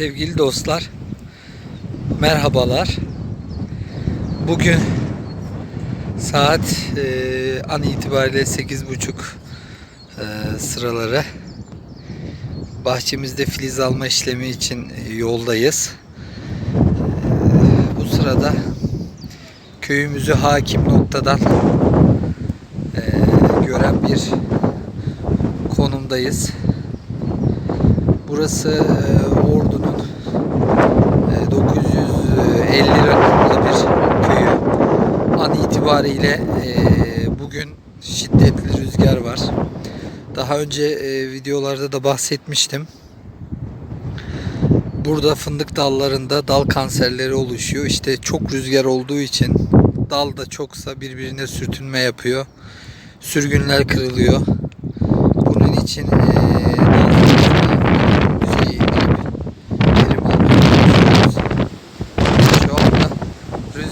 Sevgili dostlar, merhabalar. Bugün saat e, an itibariyle 8.30 e, sıraları. Bahçemizde filiz alma işlemi için e, yoldayız. E, bu sırada köyümüzü hakim noktadan e, gören bir konumdayız. Burası e, Ordu'nun e, 950 rakımlı bir köyü. An itibariyle e, bugün şiddetli rüzgar var. Daha önce e, videolarda da bahsetmiştim. Burada fındık dallarında dal kanserleri oluşuyor. İşte çok rüzgar olduğu için dal da çoksa birbirine sürtünme yapıyor. Sürgünler kırılıyor. Bunun için e,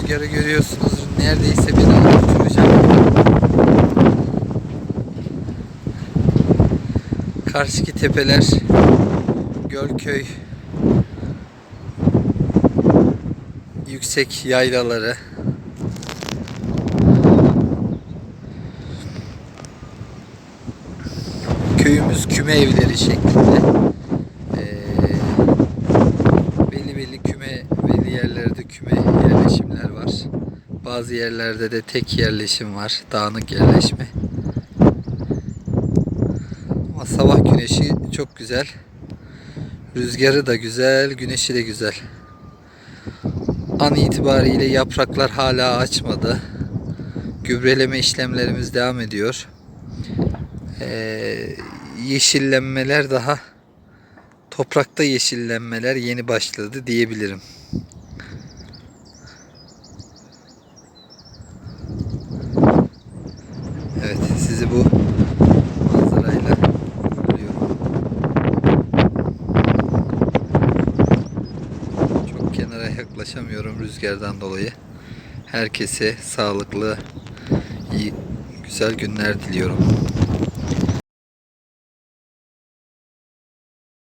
rüzgarı görüyorsunuz. Neredeyse beni alıp uçuracak. Karşıki tepeler Gölköy yüksek yaylaları köyümüz küme evleri şeklinde Ee, belli belli küme belli yerlerde küme yerleşimler bazı yerlerde de tek yerleşim var. Dağınık yerleşme. Ama sabah güneşi çok güzel. Rüzgarı da güzel güneşi de güzel. An itibariyle yapraklar hala açmadı. Gübreleme işlemlerimiz devam ediyor. Ee, yeşillenmeler daha toprakta yeşillenmeler yeni başladı diyebilirim. Bu manzarayla görüyorum. Çok kenara yaklaşamıyorum rüzgardan dolayı. Herkese sağlıklı, iyi, güzel günler diliyorum.